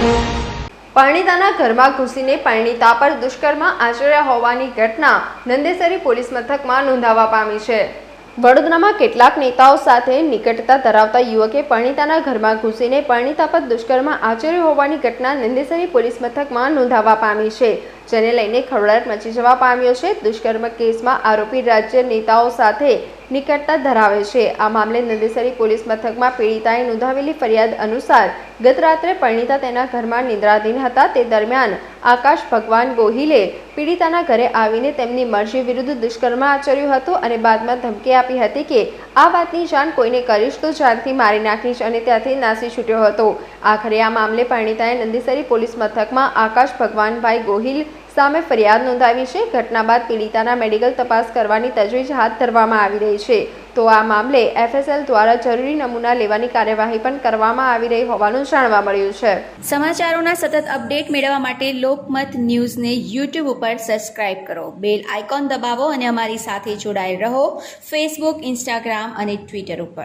પરણિતાના ઘરમાં ઘૂસીને પરણીતા પર દુષ્કર્મ આચર્યા હોવાની ઘટના નંદેસરી પોલીસ મથકમાં નોંધાવા પામી છે. વડોદરામાં કેટલાક નેતાઓ સાથે નિકટતા ધરાવતા યુવકે પરણિતાના ઘરમાં ઘૂસીને પરણીતા પર દુષ્કર્મ આચર્યો હોવાની ઘટના નંદેસરી પોલીસ મથકમાં નોંધાવા પામી છે, જેને લઈને ખળભળાટ મચી જવા પામ્યો છે. દુષ્કર્મ કેસમાં આરોપી રાજ્ય નેતાઓ સાથે નિકટતા ધરાવે છે. આ મામલે નંદેસરી પોલીસ મથકમાં પીડિતાએ નોંધાવેલી ફરિયાદ અનુસાર ગત રાત્રે પરિણીતા તેના ઘરમાં નિદ્રાધીન હતા. તે દરમિયાન આકાશ ભગવાન ગોહિલે પીડિતાના ઘરે આવીને તેમની મરજી વિરુદ્ધ દુષ્કર્મ આચર્યું હતું અને બાદમાં ધમકી આપી હતી કે આ વાતની જાણ કોઈને કરીશ તો જાનથી મારી નાખીશ અને ત્યાંથી નાસી છૂટ્યો હતો. આખરે આ મામલે પરણિતાએ નંદેસરી પોલીસ મથકમાં આકાશ ભગવાનભાઈ ગોહિલ સામે ફરિયાદ નોંધાવી છે. ઘટના બાદ પીડિતાના મેડિકલ તપાસ કરવાની તજવીજ હાથ ધરવામાં આવી રહી છે. તો આ મામલે એફએસએલ દ્વારા જરૂરી નમૂના લેવાની કાર્યવાહી પણ કરવામાં આવી રહી હોવાનું જાણવા મળ્યું છે. સમાચારોના સતત અપડેટ મેળવવા માટે લોકમત ન્યૂઝને યુટ્યુબ ઉપર સબસ્ક્રાઇબ કરો. બેલ આઇકોન દબાવો અને અમારી સાથે જોડાયેલ રહો. ફેસબુક, ઇન્સ્ટાગ્રામ અને ટ્વિટર ઉપર.